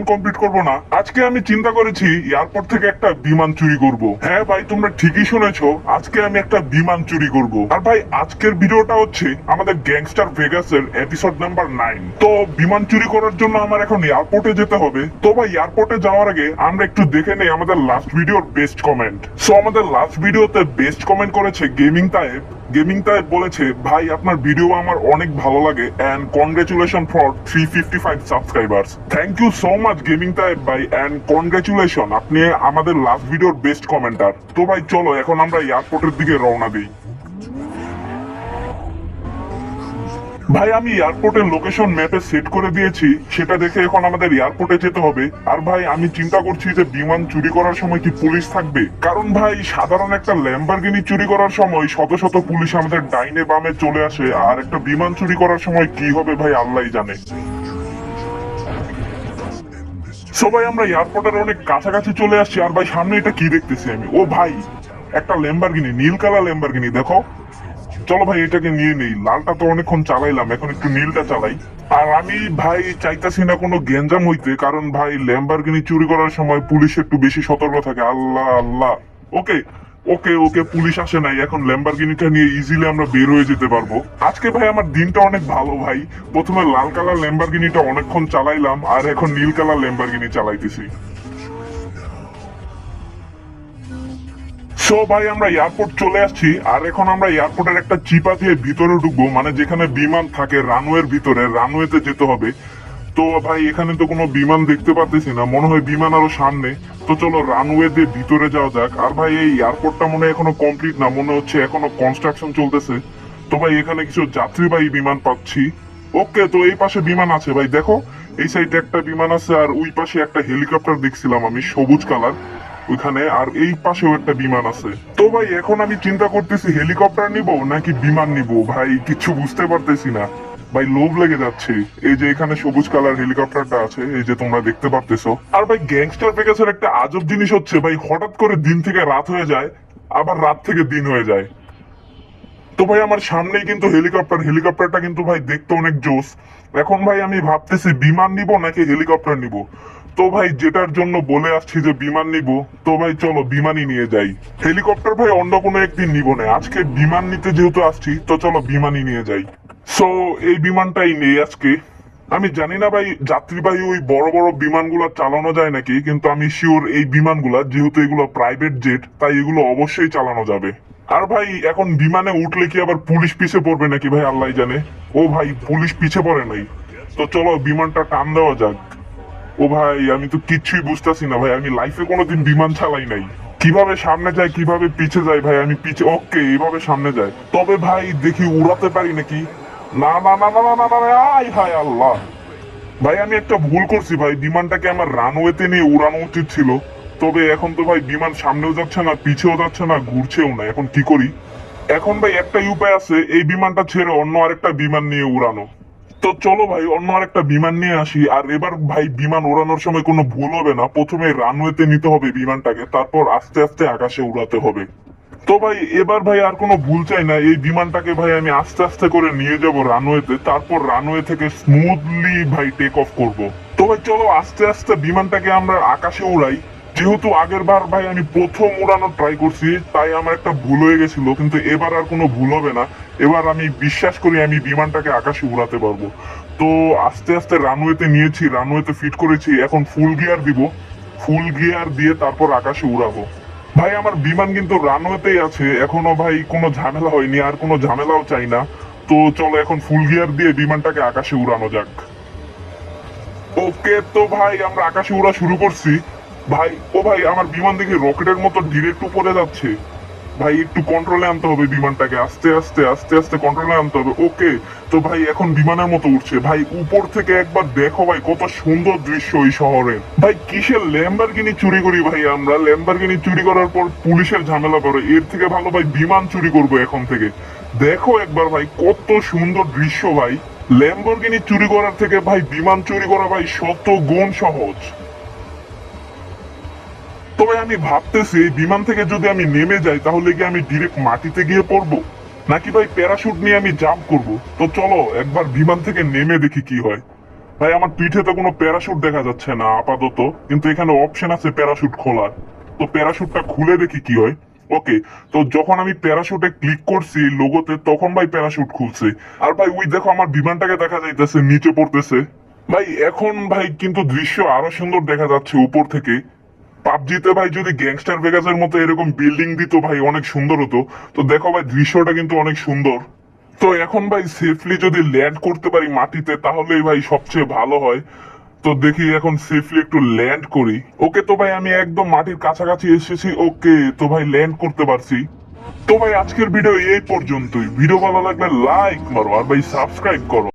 Mission complete করব না। আজকে আমি চিন্তা করেছি, এয়ারপোর্ট থেকে একটা বিমান চুরি করব। হ্যাঁ ভাই, তোমরা ঠিকই শুনেছো, আজকে আমি একটা বিমান চুরি করব। আর ভাই, আজকের ভিডিওটা হচ্ছে আমাদের গ্যাংস্টার ভেগাসের এপিসোড নাম্বার নাইন তো বিমান চুরি করার জন্য আমার এখন এয়ারপোর্টে যেতে হবে। তো ভাই, এয়ারপোর্টে যাওয়ার আগে আমরা একটু দেখে নেই আমাদের লাস্ট ভিডিওর বেস্ট কমেন্ট সো আমাদের লাস্ট ভিডিওতে বেস্ট কমেন্ট করেছে গেমিং টাইপ গেমিং টাইপ বলেছে, ভাই, আপনার ভিডিও আমার অনেক ভালো লাগে and congratulation for three fifty five subscribers thank you so much gaming type ভাই এন্ড কনগ্রেচুলেশন আপনি আমাদের লাস্ট ভিডিওর বেস্ট কমেন্টার তো ভাই, চলো, এখন আমরা এয়ারপোর্টের দিকে রওনা দিই। ভাই, আমি এয়ারপোর্টের লোকেশন ম্যাপে সেট করে দিয়েছি। সেটা দেখে এখন আমাদের এয়ারপোর্টে যেতে হবে। আর ভাই, আমি চিন্তা করছি যে বিমান চুরি করার সময় কি পুলিশ থাকবে? কারণ ভাই, সাধারণ একটা ল্যাম্বারগিনি চুরি করার সময় শত শত পুলিশ আমাদের ডাইনে বামে চলে আসে। আর একটা বিমান চুরি করার সময় কি হবে ভাই, আল্লাহই জানে। সবাই আমরা এয়ারপোর্টের অনেক কাছাকাছি চলে আসছি। আর ভাই, সামনে এটা কি দেখতেছি আমি? ও ভাই, একটা ল্যাম্বারগিনি নীল কালার ল্যাম্বারগিনি দেখো। চলো ভাই, এটাকে নিয়ে নেই। লালটা তো অনেকক্ষণ চালাইলাম, এখন একটু নীলটা চালাই। আর আমি ভাই চাইতাছি না কোনো গেঞ্জাম হইতে, কারণ ভাই ল্যাম্বারগিনি চুরি করার সময় পুলিশ একটু বেশি সতর্ক থাকে। আল্লাহ আল্লাহ। ওকে ওকে ওকে, পুলিশ আসে নাই। এখন ল্যাম্বারগিনিটা নিয়ে ইজিলি আমরা বের হয়ে যেতে পারব। আজকে ভাই আমার দিনটা অনেক ভালো ভাই। প্রথমে লাল কালার ল্যাম্বারগিনিটা অনেকক্ষণ চালাইলাম, আর এখন নীল কালার ল্যাম্বারগিনি চালাইতেছি। সো ভাই আমরা এয়ারপোর্ট চলে আসছি, আর এখন আমরা এয়ারপোর্টের একটা চিপা দিয়ে ভিতরে ঢুকবো মানে যেখানে বিমান থাকে রানওয়ের ভিতরে রানওয়েতে যেতে হবে। তো ভাই, এখানে তো কোনো বিমান দেখতে পাচ্ছি না, মনে হয় বিমান আরও সামনে। তো চলো রানওয়ে দিয়ে ভিতরে যাওয়া যাক। আর ভাই, এই এয়ারপোর্টটা মনে হয় এখনও কমপ্লিট না, মনে হচ্ছে এখনও কনস্ট্রাকশন চলতেছে। তো ভাই, এখানে কিছু যাত্রীবাহী বিমান পাচ্ছি। ওকে তো এই পাশে বিমান আছে ভাই, দেখো। এই সাইডে একটা বিমান আছে, আর ওই পাশে একটা হেলিকপ্টার দেখছিলাম আমি, সবুজ কালার ওইখানে আর এই পাশেও একটা বিমান আছে। তো ভাই, এখন আমি চিন্তা করতেছি, হেলিকপ্টার নিব নাকি বিমান নিব? ভাই, কিছু বুঝতে পারতেছি না। ভাই, লোভ লেগে যাচ্ছে। এই যে এখানে সবুজ কালার হেলিকপ্টারটা আছে, এই যে তোমরা দেখতে পারতেছো। আর ভাই, গ্যাংস্টার প্যাকেজের একটা আজব জিনিস হচ্ছে, ভাই, হঠাৎ করে দিন থেকে রাত হয়ে যায়, আবার রাত থেকে দিন হয়ে যায়। তো ভাই, আমার সামনেই কিন্তু হেলিকপ্টার হেলিকপ্টারটা কিন্তু ভাই দেখতে অনেক জোস। এখন ভাই আমি ভাবতেছি, বিমান নিব নাকি হেলিকপ্টার নিব? তো ভাই, যেটার জন্য বলে আসছি যে বিমান নিব, তো ভাই চলো বিমানই নিয়ে যাই। হেলিকপ্টার ভাই অন্য কোনো একদিন নিব না। আজকে বিমান নিতে যেহেতু আসছি, তো চলো বিমানই নিয়ে যাই। সো এই বিমানটাই নেই আজকে। আমি জানি না ভাই, যাত্রীবাহী ওই বড় বড় বিমানগুলো চালানো যায় নাকি, কিন্তু আমি শিওর এই বিমানগুলা, যেহেতু এগুলো প্রাইভেট জেট তাই এগুলো অবশ্যই চালানো যাবে। আর ভাই, এখন বিমানে উঠলে কি আবার পুলিশ পিছে পড়বে নাকি ভাই? আল্লাহ জানে। ও ভাই, পুলিশ পিছে পড়ে নাই। তো চলো, বিমানটা টান দেওয়া যাক। ও ভাই, আমি তো কিছুই বুঝতেছি না ভাই। আমি লাইফে কোনোদিন বিমান চালাই নাই। কীভাবে সামনে যায়, কীভাবে পিছে যায় ভাই? আমি পিছে, ওকে, এইভাবে সামনে যায়। তবে ভাই, দেখি উড়াতে পারি নাকি? না না না না না না না আই ভাই, আল্লাহ। ভাই, আমি একটা ভুল করছি ভাই। বিমানটাকে আমার রানওয়েতে নিয়ে উড়ানো উচিত ছিল। তবে এখন তো ভাই বিমান সামনেও যাচ্ছে না, পিছেও যাচ্ছে না, ঘুরছেও না। এখন কি করি? এখন ভাই একটাই উপায় আছে, এই বিমানটা ছেড়ে অন্য আরেকটা বিমান নিয়ে উড়ানো। তো চলো ভাই, অন্য আরেকটা বিমান নিয়ে আসি। আর এবার ভাই বিমান ওড়ানোর সময় কোনো ভুল হবে না, প্রথমে রানওয়েতে নিতে হবে বিমানটাকে, তারপর আস্তে আস্তে আকাশে উড়াতে হবে। তো ভাই, এবার ভাই আর কোনো ভুল চাই না, এই বিমানটাকে ভাই আমি আস্তে আস্তে করে নিয়ে যাব রানওয়েতে তারপর রানওয়ে থেকে স্মুথলি ভাই টেক অফ করব। তো ভাই চলো, আস্তে আস্তে বিমানটাকে আমরা আকাশে উড়াই। যেহেতু আগের বার ভাই আমি প্রথম উড়ানোর ট্রাই করছি, তাই আমার একটা ভুল হয়ে গেছিল, কিন্তু এবার আর কোনো ভুল হবে না। এবার আমি বিশ্বাস করি আমি বিমানটাকে আকাশে উড়াতে পারব। তো আস্তে আস্তে রানওয়েতে নিয়েছি রানওয়েতে ফিট করেছি, এখন ফুল গিয়ার দিব। ফুল গিয়ার দিয়ে তারপর আকাশে উড়াবো। ভাই, আমার বিমান কিন্তু রানওয়েতেই আছে, এখনও ভাই কোনো ঝামেলা হয়নি, আর কোনো ঝামেলাও চাই না। তো চলো এখন ফুল গিয়ার দিয়ে বিমানটাকে আকাশে উড়ানো যাক। ওকে, তো ভাই, আমরা আকাশে উড়া শুরু করছি। ভাই, ও ভাই, আমার বিমান দেখে রকেটের মতো ডিরেক্ট উপরে যাচ্ছে। ভাই, একটু কন্ট্রোলে আনতে হবে বিমানটাকে। আস্তে আস্তে আস্তে আস্তে কন্ট্রোলে আনতে হবে। ওকে, তো ভাই, এখন বিমানের মতো উঠছে। ভাই, উপর থেকে একবার দেখো ভাই, কত সুন্দর দৃশ্য এই শহরের ভাই, কিসের ল্যাম্বারগিনি চুরি করি ভাই আমরা? ল্যাম্বারগিনি চুরি করার পর পুলিশের ঝামেলা পড়ে এর থেকে ভালো ভাই, বিমান চুরি করব এখন থেকে। দেখো একবার ভাই, কত সুন্দর দৃশ্য ভাই। ল্যাম্বরগিনি চুরি করার থেকে ভাই, বিমান চুরি করা ভাই শত গুণ সহজ। তবে আমি ভাবতেছি বিমান থেকে যদি আমি নেমে যাই, তাহলে কি আমি ডিরেক্ট মাটিতে গিয়ে পড়ব? নাকি ভাই প্যারাশুট নিয়ে আমি জাম্প করব? তো চলো, একবার বিমান থেকে নেমে দেখি কি হয়। ভাই, আমার পিঠে তো কোনো প্যারাশুট দেখা যাচ্ছে না, আপাতত। কিন্তু এখানে অপশন আছে প্যারাশুট খোলার। তো প্যারাশুটটা খুলে দেখি কি হয়। ওকে তো যখন আমি প্যারাশুটে ক্লিক করছি লোগোতে তখন ভাই প্যারাশুট খুলছে। আর ভাই, ওই দেখো আমার বিমানটাকে দেখা যাইতেছে, নিচে পড়তেছে। ভাই, এখন ভাই কিন্তু দৃশ্য আরও সুন্দর দেখা যাচ্ছে উপর থেকে। পাবজিতে ভাই যদি গ্যাংস্টার ভেগাসের মতো এরকম বিল্ডিং দিত ভাই, অনেক সুন্দর হতো। তো দেখো ভাই, দৃশ্যটা কিন্তু অনেক সুন্দর। তো এখন ভাই সেফলি যদি ল্যান্ড করতে পারি মাটিতে, তাহলেই ভাই সবচেয়ে ভালো হয়। তো দেখি এখন সেফলি একটু ল্যান্ড করি। ওকে তো ভাই, আমি একদম মাটির কাছাকাছি এসেছি। ওকে তো ভাই ল্যান্ড করতে পারছি। তো ভাই, আজকের ভিডিও এই পর্যন্তই। ভিডিও ভালো লাগলে লাইক মারো, আর ভাই সাবস্ক্রাইব করো।